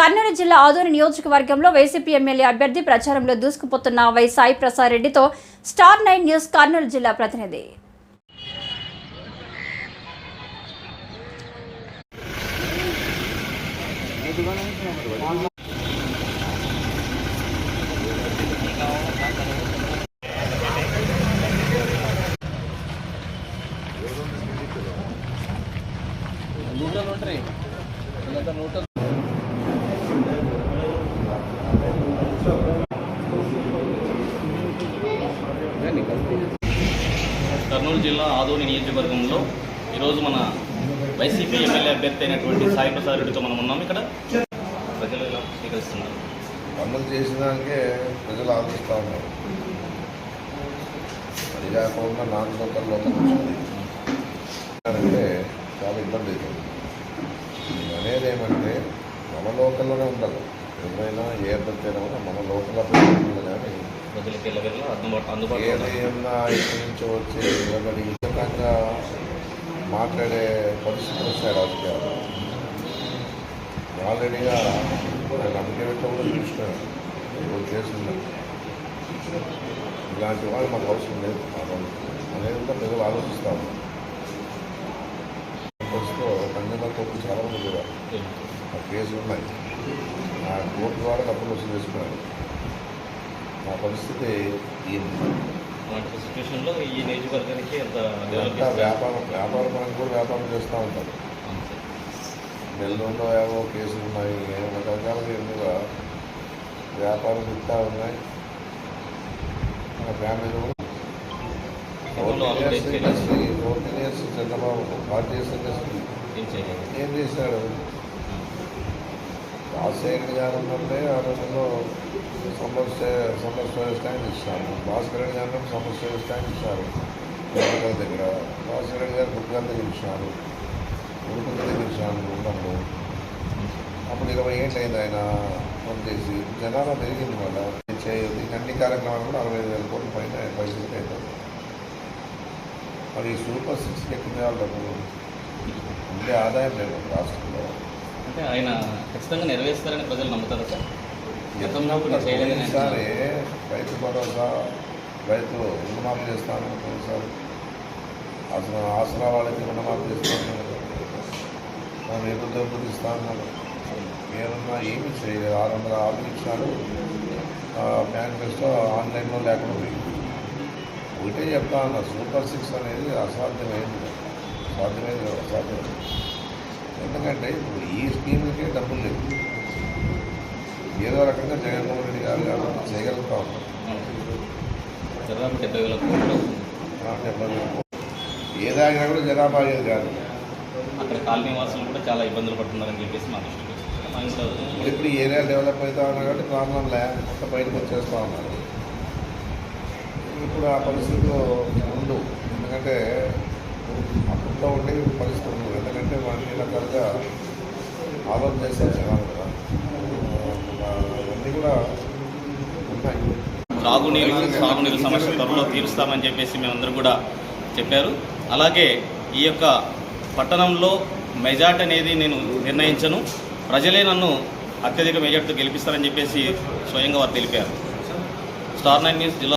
కర్నూలు జిల్లా ఆదోని నియోజకవర్గంలో YCP MLA అభ్యర్థి ప్రచారంలో దూసుకుపోతున్న వై సాయి ప్రసాద్ రెడ్డితో స్టార్ నైన్ న్యూస్ కర్నూలు జిల్లా ప్రతినిధి. కర్నూలు జిల్లా ఆదోని నియోజకవర్గంలో ఈరోజు మన వైసీపీ ఎమ్మెల్యే అభ్యర్థి అయినటువంటి సాయి ప్రసాద్ రెడ్డితో మనం ఉన్నాం. ఇక్కడ ప్రజలు ఇలా స్వీకరిస్తున్నారు? పనులు చేసిన దానికే ప్రజలు ఆదరిస్తూ ఉన్నారు. అది కాకుండా నాలుగు లోకల్ లోకల్ అంటే చాలా ఇబ్బంది అవుతుంది అనేది ఏమంటే మన లోకల్లోనే ఉండాలి. ఎవరైనా ఏ కూడా మన లోకల్ అభ్యర్థి ఉండాలి కానీ ప్రజలకి వెళ్ళగల అందుబాటు అందుబాటులో ఏది ఉండాలి. ఏమన్నా ఇక్కడి నుంచి వచ్చి నిలబడి విధంగా మాట్లాడే పరిస్థితులు వస్తాయి రాజకీయాలు. ఆల్రెడీగా నమ్మకంతో కూడా చూసినాను ఇప్పుడు చేస్తున్నా. ఇలాంటి వాళ్ళు మాకు అవసరం లేదు. అనేది కూడా ప్రజలు ఆలోచిస్తాము ఫస్ట్లో కన్జ్యూమర్ కోర్టు చాలా మంది కూడా కేసులు ఉన్నాయి. ఆ కోర్టు ద్వారా డబ్బులు వసూలు చేసుకున్నారు మా పరిస్థితి సిచ్యువేషన్లో ఈ నియోజకవర్గానికి వ్యాపారం కూడా వ్యాపారం చేస్తూ ఉంటారు. నెల్లూరులో ఏవో కేసులు ఉన్నాయి ఏమో రకరకాలుగా ఎందుగా వ్యాపారం ఇస్తూ ఉన్నాయి. మన ఫ్యామిలీలో ఫోర్టీన్ ఇయర్స్ చంద్రబాబు పార్టీ ఏం చేశాడు? రాజశేఖర్ గారు ఉన్నప్పుడే ఆ రోజుల్లో సమ్మర్ సమస్య సమ్మర్ స్టోరేజ్ ట్యాంక్ ఇచ్చారు. భాస్కర్ రెడ్డి గారు సమ్మర్ స్టోరేజ్ ట్యాంక్ ఇచ్చారు. దగ్గర. భాస్కర్ రెడ్డి గారు గుంటకల్ దగ్గర ఇచ్చినారు గుంటకల్ దగ్గర ఇచ్చాను ఉన్నప్పుడు. అప్పుడు ఇరవై ఏళ్ళు అయింది ఆయన పనిచేసి జనాభా పెరిగింది మళ్ళా చేయదు అన్ని కార్యక్రమాలు కూడా అరవై ఐదు వేల కోట్ల పైన పరిస్థితి అవుతుంది మరి ఈ సూపర్ సిక్స్ ఎక్కువ డబ్బులు. ఉండే ఆదాయం లేదు రాష్ట్రంలో. అంటే ఆయన ఖచ్చితంగా నెరవేరుస్తారని ప్రజలు నమ్ముతారా సార్. గతంలో ఈసారి రైతు భరోసా రైతు రుణమాఫీ చేస్తాను కొన్నిసారి అసలు ఆసరా వాళ్ళకి రుణమాఫీ చేస్తాను మనం ఎదురు డబ్బులు ఇస్తాను ఏమన్నా ఏమి చేయలేదు. ఆరు వందల ఆరు ఇచ్చారు మేనిఫెస్టో ఆన్లైన్లో లేకుండా పోయింది. ఒకటే చెప్తా సూపర్ సిక్స్ అనేది అసాధ్యమైంది సాధ్యమైంది అసాధ్యమైంది ఎందుకంటే ఇప్పుడు ఈ స్కీమ్లకే డబ్బులు లేవు. ఏదో రకంగా జగన్మోహన్ రెడ్డి గారు కాబట్టి చేయగలుగుతా ఉన్నాం డెబ్బై వేల. ఏదాగినా కూడా జనాభా అయ్యేది కాదు. అక్కడ కాలనీ వాసులు కూడా చాలా ఇబ్బందులు పడుతున్నారని చెప్పేసి మా దృష్టికి ఇంట్లో ఇప్పుడు ఏరియా డెవలప్ అవుతా ఉన్నా కాబట్టి ప్రాబ్లం లే మొత్తం బయటకు వచ్చేస్తూ ఉన్నారు. ఇప్పుడు ఆ పరిస్థితులు ఉండు ఎందుకంటే అప్పట్లో ఉండే పరిస్థితి ఉండదు ఎందుకంటే వాళ్ళు రకాలుగా ఆలోచన చేసే జనాలు కదా. అన్నీ కూడా ఉన్నాయి త్రాగునీరు సాగునీరు సమస్య త్వరలో తీరుస్తామని చెప్పేసి మేమందరూ కూడా చెప్పారు. అలాగే ఈ యొక్క పట్టణంలో మెజార్ట్ అనేది నేను నిర్ణయించను. ప్రజలే నన్ను అత్యధిక మెజార్టీతో గెలిపిస్తారని చెప్పేసి స్వయంగా వారు తెలిపారు. స్టార్ నైన్ న్యూస్ జిల్లా